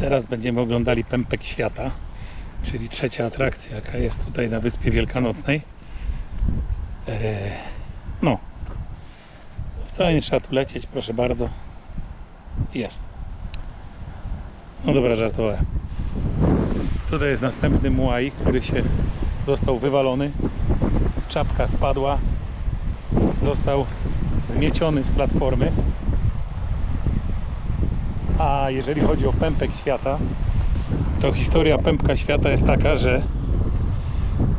Teraz będziemy oglądali Pępek Świata, czyli trzecia atrakcja, jaka jest tutaj na Wyspie Wielkanocnej. Eee, no, wcale nie trzeba tu lecieć, proszę bardzo. Jest. No dobra, żartowałem. Tutaj jest następny Muay, który się został wywalony. Czapka spadła. Został zmieciony z platformy. A jeżeli chodzi o pępek świata, to historia pępka świata jest taka, że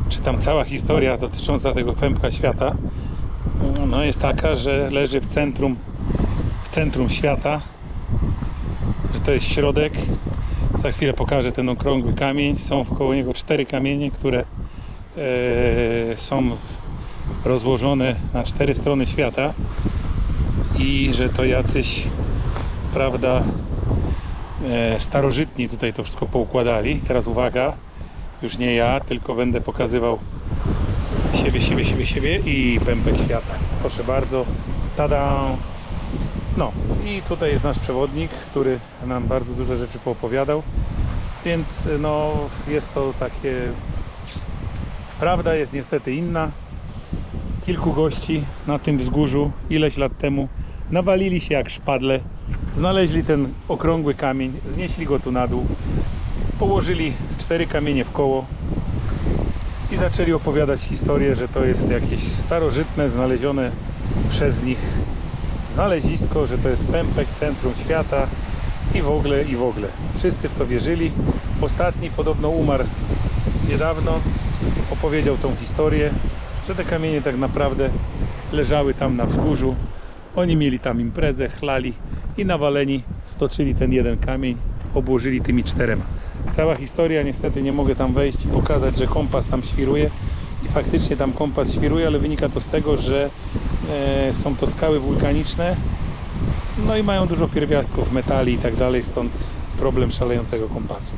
czy tam cała historia dotycząca tego pępka świata no jest taka, że leży w centrum w centrum świata że to jest środek. Za chwilę pokażę ten okrągły kamień. Są wkoło niego cztery kamienie, które e, są rozłożone na cztery strony świata i że to jacyś prawda starożytni tutaj to wszystko poukładali. Teraz uwaga, już nie ja, tylko będę pokazywał siebie, siebie, siebie, siebie i pępek świata. Proszę bardzo, tada! No i tutaj jest nasz przewodnik, który nam bardzo dużo rzeczy poopowiadał, więc no jest to takie... Prawda jest niestety inna. Kilku gości na tym wzgórzu ileś lat temu nawalili się jak szpadle, znaleźli ten okrągły kamień, znieśli go tu na dół, położyli cztery kamienie w koło i zaczęli opowiadać historię, że to jest jakieś starożytne, znalezione przez nich znalezisko, że to jest pępek centrum świata i w ogóle, i w ogóle. Wszyscy w to wierzyli. Ostatni podobno umarł niedawno, opowiedział tą historię, że te kamienie tak naprawdę leżały tam na wzgórzu. Oni mieli tam imprezę, chlali i nawaleni stoczyli ten jeden kamień, obłożyli tymi czterema. Cała historia, niestety nie mogę tam wejść i pokazać, że kompas tam świruje. I faktycznie tam kompas świruje, ale wynika to z tego, że e, są to skały wulkaniczne, no i mają dużo pierwiastków, metali i tak dalej, stąd problem szalejącego kompasu.